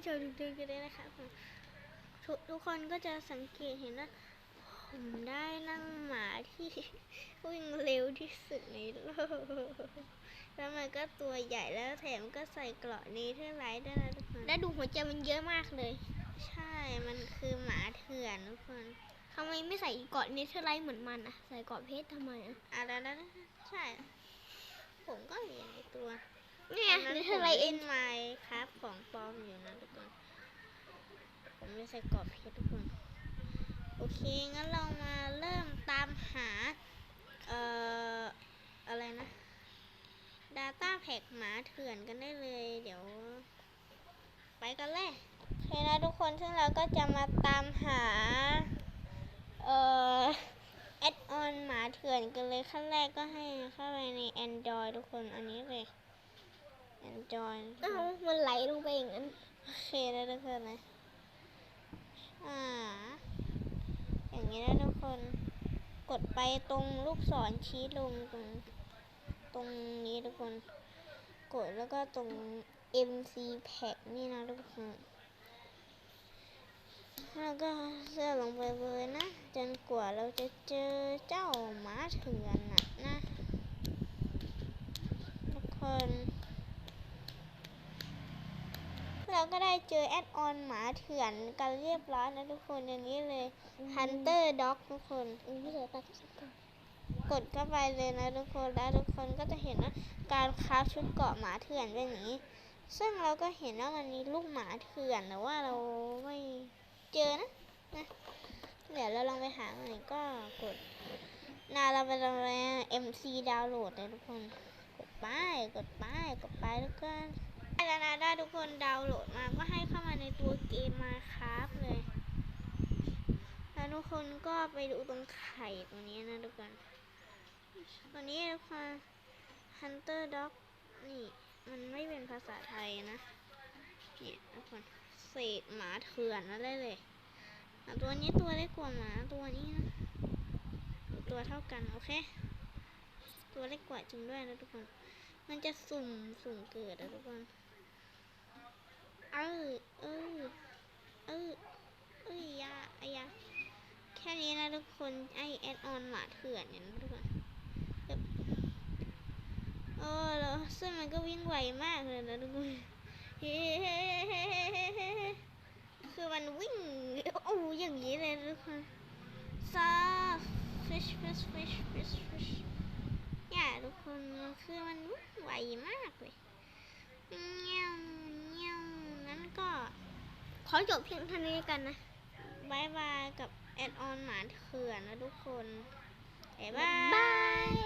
ผู้ชมทุกท่านกันด้วยนะคะทุกทุกคนก็จะสังเกตเห็นว่าผมได้นั่งหมาที่วิ่งเร็วที่สุดในโลก แล้วมันก็ตัวใหญ่แล้วแถมก็ใส่เกราะเนเธอร์ไลท์ด้วยนะทุกคนและดูหัวใจมันเยอะมากเลย ใช่ มันคือหมาเถื่อนทุกคนทำไมไม่ใส่เกาะเนเธอร์ไลท์เหมือนมันอะใส่เกาะเพชรทำไมอะอะไรนะใช่ ผมก็เห็นในตัว เนี่ยตอนเนนั้นเธผอมร์ไลท์เอเล่งนไมค์ครับของปลอมอยู่นะทุกคน ผม ไม่ใส่กรอบเพชรทุกคน โอเค งั้นเรามาเริ่มตามหา เอ่อ อะไรนะ Data Pack หมาเถื่อนกันได้เลย เดี๋ยว ไปกันเลยโอเคนะทุกคน ซึ่งเราก็จะมาตามหา เอ่อแอดออนหมาเถื่อนกันเลยขั้นแรกก็ให้เข้าไปใน Android ทุกคนอันนี้เลย Android เอ้ามันไหลลงไปอย่างนั้น โอเคแล้วทุกคนนะ อ่า อย่างนี้นะทุกคน กดไปตรงลูกศรชี้ลงตรงตรงนี้ทุกคน กดแล้วก็ตรง MC Pack นี่นะทุกคน แล้วก็เลื่อลงไปเลยนะ จนกว่าเราจะเจอเจ้าหมาเถื่อนน่ะนะ ทุกคน เราก็ได้เจอแอดออนหมาเถื่อนกันเรียบร้อยนะทุกคนอย่างนี้เลย Hunter Dog ทุกคนกก่อนกดเข้าไปเลยนะทุกคนแล้วทุกคนก็จะเห็นว่าการคราฟชุดเกาะหมาเถื่อนเป็นอย่างนี้ ซึ่งเราก็เห็นว่ามันมีลูกหมาเถื่อนแต่ว่าเราไม่เจอนะนะเดี๋ยวเราลองไปหาหน่อยก็กดนาเราไปลองไป MC ดาวน์โหลดเลยทุกคน กดไปกดไปกดไปทุกคนได้ แล้วนะได้ทุกคนดาวน์โหลดมาก็ให้เข้ามาในตัวเกมมาครับเลย แล้วทุกคนก็ไปดูตรงไข่ตรงนี้นะทุกคนตัวนี้ทุกคน Hunter Dog นี่มันไม่เป็นภาษาไทยนะเนี่ยทุกคนเศษหมาเถื่อนนั่นเลยเลยตัวนี้ตัวเล็กกว่าหมาตัวนี้นะตัวเท่ากันโอเค ตัวเล็กกว่าจริงด้วยนะทุกคน มันจะสุ่มสุ่มเกิดนะทุกคน เออเออเออเอ้ยยาไอยาแค่นี้นะทุกคนไอแอดออนหมาเถื่อนเนี่ยนะทุกคนแบบโอ้แล้วซึ่งมันก็วิ่งไวมากเลยนะทุกคนคือมันวิ่งโอ้อย่างนี้เลยนะทุกคนซา fish fish fish fish fish เนี่ยทุกคนคือมันวิ่งไวมากเลยเงี้ยวเงี้ย ขอจบเพียงเท่านี้กันนะบายบายกับแอดออนหมาเถื่อนนะทุกคนบ๊ายบาบายย